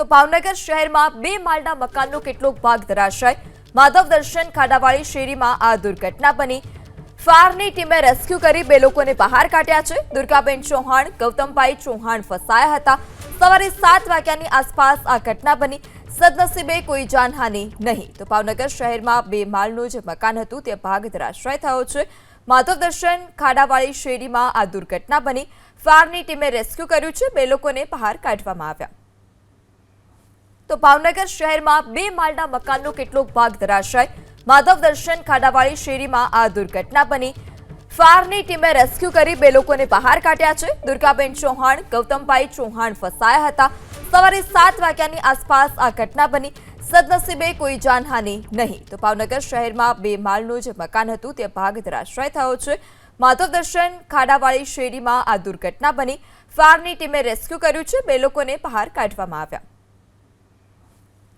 તો ભાવનગર શહેરમાં બે માળના મકાનનો કેટલોક ભાગ ધરાશાય. માધવ દર્શન ખાડાવાળી શેરીમાં આ દુર્ઘટના બની. ફાયરની ટીમે રેસ્ક્યુ કરી બે લોકોને બહાર કાઢ્યા છે. દુર્ગાબેન ચૌહાણ, ગૌતમભાઈ ચૌહાણ ફસાયા હતા. સવારે સાત વાગ્યાની આસપાસ આ ઘટના બની. સદનસીબે કોઈ જાનહાનિ નહીં. તો ભાવનગર શહેરમાં બે માળનું જે મકાન હતું, તે ભાગ ધરાશ્રય થયો છે. માધવ દર્શન ખાડાવાળી શેરીમાં આ દુર્ઘટના બની. ફાયરની ટીમે રેસ્ક્યુ કર્યું છે. બે લોકોને બહાર કાઢવામાં આવ્યા. તો ભાવનગર શહેરમાં બે માળના મકાનનો કેટલોક ભાગ ધરાશાય? માધવ દર્શન ખાડાવાળી શેરીમાં આ દુર્ઘટના બની. ફાયરની ટીમે રેસ્ક્યુ કરી બે લોકોને બહાર કાઢ્યા છે. દુર્ગાબેન ચૌહાણ, ગૌતમભાઈ ચૌહાણ ફસાયા હતા. સવારે સાત વાગ્યાની આસપાસ આ ઘટના બની. સદનસીબે કોઈ જાનહાનિ નહીં. તો ભાવનગર શહેરમાં બે માળનું જે મકાન હતું, તે ભાગ ધરાશ્રય થયો છે. માધવ દર્શન ખાડાવાળી શેરીમાં આ દુર્ઘટના બની. ફાયરની ટીમે રેસ્ક્યુ કર્યું છે. બે લોકોને બહાર કાઢવામાં આવ્યા.